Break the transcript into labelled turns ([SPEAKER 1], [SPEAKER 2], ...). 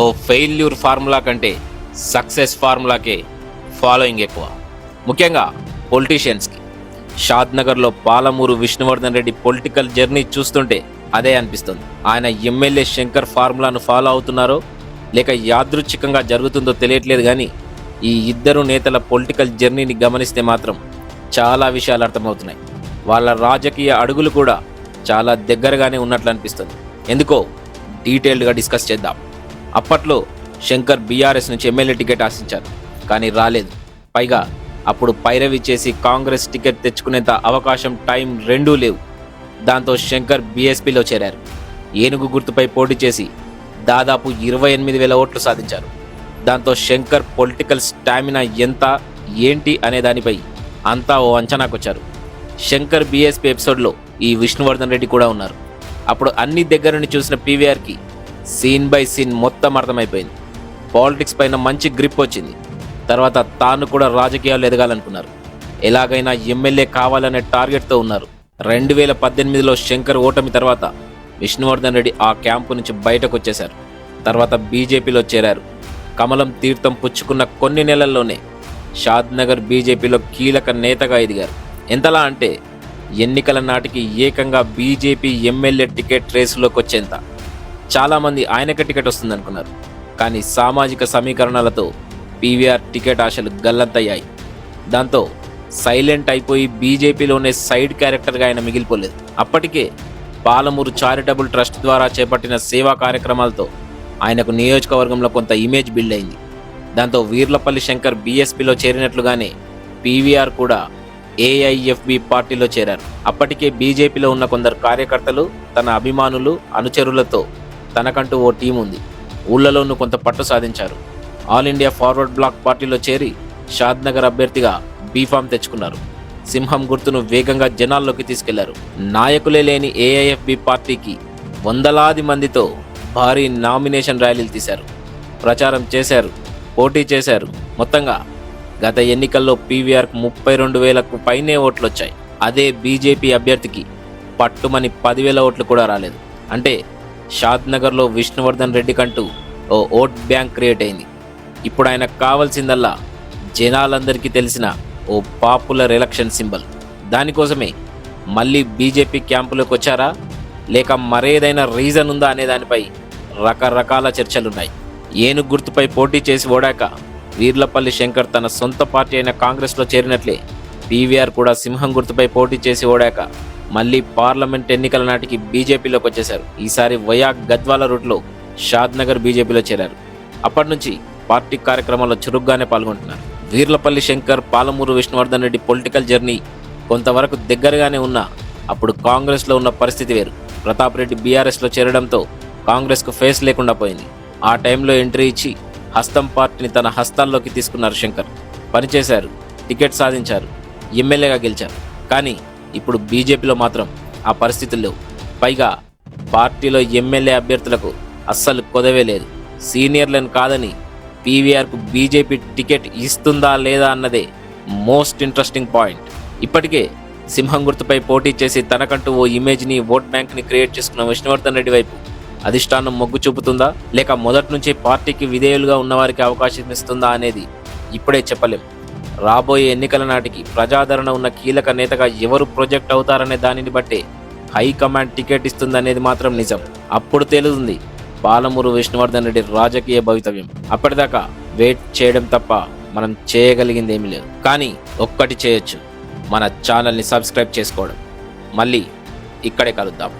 [SPEAKER 1] ఓ failure formula కంటే success ఫార్ములాకే following ఎక్కువ. ముఖ్యంగా పొలిటీషియన్స్కి. షాద్ నగర్లో పాలమూరు విష్ణువర్ధన్ రెడ్డి పొలిటికల్ జర్నీ చూస్తుంటే అదే అనిపిస్తుంది. ఆయన ఎమ్మెల్యే శంకర్ ఫార్ములాను ఫాలో అవుతున్నారో లేక యాదృచ్ఛికంగా జరుగుతుందో తెలియట్లేదు కానీ ఈ ఇద్దరు నేతల పొలిటికల్ జర్నీని గమనిస్తే మాత్రం చాలా విషయాలు అర్థమవుతున్నాయి. వాళ్ళ రాజకీయ అడుగులు కూడా చాలా దగ్గరగానే ఉన్నట్లు అనిపిస్తుంది. ఎందుకో డీటెయిల్డ్గా డిస్కస్ చేద్దాం. అప్పట్లో శంకర్ బీఆర్ఎస్ నుంచి ఎమ్మెల్యే టికెట్ ఆశించారు కానీ రాలేదు. పైగా అప్పుడు పైరవి చేసి కాంగ్రెస్ టికెట్ తెచ్చుకునేంత అవకాశం టైం రెండూ లేవు. దాంతో శంకర్ బీఎస్పీలో చేరారు. ఏనుగు గుర్తుపై పోటీ చేసి దాదాపు ఇరవై ఎనిమిది వేల ఓట్లు సాధించారు. దాంతో శంకర్ పొలిటికల్ స్టామినా ఎంత ఏంటి అనే దానిపై అంతా ఓ అంచనాకొచ్చారు. శంకర్ బీఎస్పీ ఎపిసోడ్లో ఈ విష్ణువర్ధన్ రెడ్డి కూడా ఉన్నారు. అప్పుడు అన్ని దగ్గర నుండి చూసిన పీవీఆర్కి సీన్ బై సీన్ మొత్తం అర్థమైపోయింది. పాలిటిక్స్ పైన మంచి గ్రిప్ వచ్చింది. తర్వాత తాను కూడా రాజకీయాలు ఎదగాలనుకున్నారు. ఎలాగైనా ఎమ్మెల్యే కావాలనే టార్గెట్తో ఉన్నారు. రెండు వేల పద్దెనిమిదిలో శంకర్ ఓటమి తర్వాత విష్ణువర్ధన్ రెడ్డి ఆ క్యాంపు నుంచి బయటకు వచ్చేశారు. తర్వాత బీజేపీలో చేరారు. కమలం తీర్థం పుచ్చుకున్న కొన్ని నెలల్లోనే షాద్ నగర్ బీజేపీలో కీలక నేతగా ఎదిగారు. ఎంతలా అంటే ఎన్నికల నాటికి ఏకంగా బీజేపీ ఎమ్మెల్యే టికెట్ రేసులోకి వచ్చేంత చాలామంది ఆయనకే టికెట్ వస్తుందనుకున్నారు. కానీ సామాజిక సమీకరణలతో పీవీఆర్ టికెట్ ఆశలు గల్లంతయ్యాయి. దాంతో సైలెంట్ అయిపోయి బీజేపీలోనే సైడ్ క్యారెక్టర్గా ఆయన మిగిలిపోలేదు. అప్పటికే పాలమూరు చారిటబుల్ ట్రస్ట్ ద్వారా చేపట్టిన సేవా కార్యక్రమాలతో ఆయనకు నియోజకవర్గంలో కొంత ఇమేజ్ బిల్డ్ అయింది. దాంతో వీర్లపల్లి శంకర్ బీఎస్పీలో చేరినట్లుగానే పీవీఆర్ కూడా ఏఐఎఫ్బి పార్టీలో చేరారు. అప్పటికే బీజేపీలో ఉన్న కొందరు కార్యకర్తలు తన అభిమానులు అనుచరులతో తనకంటూ ఓ టీం ఉంది. ఊళ్ళలోనూ కొంత పట్టు సాధించారు. ఆల్ ఇండియా ఫార్వర్డ్ బ్లాక్ పార్టీలో చేరి షాద్నగర్ అభ్యర్థిగా బీఫామ్ తెచ్చుకున్నారు. సింహం గుర్తును వేగంగా జనాల్లోకి తీసుకెళ్ళారు. నాయకులే లేని ఏఐఎఫ్బి పార్టీకి వందలాది మందితో భారీ నామినేషన్ ర్యాలీలు తీశారు. ప్రచారం చేశారు పోటీ చేశారు. మొత్తంగా గత ఎన్నికల్లో పీవీఆర్కు ముప్పై రెండు వేలకు పైనే ఓట్లు వచ్చాయి అదే బీజేపీ అభ్యర్థికి పట్టుమని పదివేల ఓట్లు కూడా రాలేదు. అంటే షాద్ నగర్లో విష్ణువర్ధన్ రెడ్డి కంటూ ఓ ఓట్ బ్యాంక్ క్రియేట్ అయింది. ఇప్పుడు ఆయనకు కావాల్సిందల్లా జనాలందరికీ తెలిసిన ఓ పాపులర్ ఎలక్షన్ సింబల్. దానికోసమే మళ్ళీ బీజేపీ క్యాంపులోకి వచ్చారా? లేక మరేదైనా రీజన్ ఉందా అనే దానిపై రకరకాల చర్చలున్నాయి. ఏనుగు గుర్తుపై పోటీ చేసి ఓడాక వీర్లపల్లి శంకర్ తన సొంత పార్టీ అయిన కాంగ్రెస్లో చేరినట్లే పీవీఆర్ కూడా సింహం గుర్తుపై పోటీ చేసి ఓడాక మళ్ళీ పార్లమెంట్ ఎన్నికల నాటికి బీజేపీలోకి వచ్చేశారు. ఈసారి వయా గద్వాల రూట్లో షాద్నగర్ బీజేపీలో చేరారు. అప్పటి నుంచి పార్టీ కార్యక్రమాల్లో చురుగ్గానే పాల్గొంటున్నారు. వీర్లపల్లి శంకర్ పాలమూరు విష్ణువర్ధన్ రెడ్డి పొలిటికల్ జర్నీ కొంతవరకు దగ్గరగానే ఉన్నా అప్పుడు కాంగ్రెస్లో ఉన్న పరిస్థితి వేరు. ప్రతాప్ రెడ్డి బీఆర్ఎస్లో చేరడంతో కాంగ్రెస్కు ఫేస్ లేకుండా పోయింది. ఆ టైంలో ఎంట్రీ ఇచ్చి హస్తం పార్టీని తన హస్తాల్లోకి తీసుకున్నారు శంకర్. పనిచేశారు టికెట్ సాధించారు ఎమ్మెల్యేగా గెలిచారు. కానీ ఇప్పుడు బీజేపీలో మాత్రం ఆ పరిస్థితులు లేవు. పైగా పార్టీలో ఎమ్మెల్యే అభ్యర్థులకు అస్సలు కొదవే లేదు. సీనియర్లను కాదని పీవీఆర్కు బీజేపీ టికెట్ ఇస్తుందా లేదా అన్నదే మోస్ట్ ఇంట్రెస్టింగ్ పాయింట్. ఇప్పటికే సింహం గుర్తుపై పోటీ చేసి తనకంటూ ఓ ఇమేజ్ని ఓట్ బ్యాంక్ని క్రియేట్ చేసుకున్న విష్ణువర్ధన్ రెడ్డి వైపు అధిష్టానం మొగ్గు చూపుతుందా? లేక మొదటి నుంచి పార్టీకి విధేయులుగా ఉన్నవారికి అవకాశం ఇస్తుందా అనేది ఇప్పుడే చెప్పలేం. రాబోయే ఎన్నికల నాటికి ప్రజాదరణ ఉన్న కీలక నేతగా ఎవరు ప్రొజెక్ట్ అవుతారనే దానిని బట్టే హైకమాండ్ టికెట్ ఇస్తుందనేది మాత్రం నిజం. అప్పుడు తేలుతుంది. పాలమూరు విష్ణువర్ధన్ రెడ్డి రాజకీయ భవితవ్యం. అప్పటిదాకా వెయిట్ చేయడం తప్ప మనం చేయగలిగింది ఏమీ లేదు. కానీ ఒక్కటి చేయొచ్చు. మన ఛానల్ని సబ్స్క్రైబ్ చేసుకోవడం. మళ్ళీ ఇక్కడే కలుద్దాం.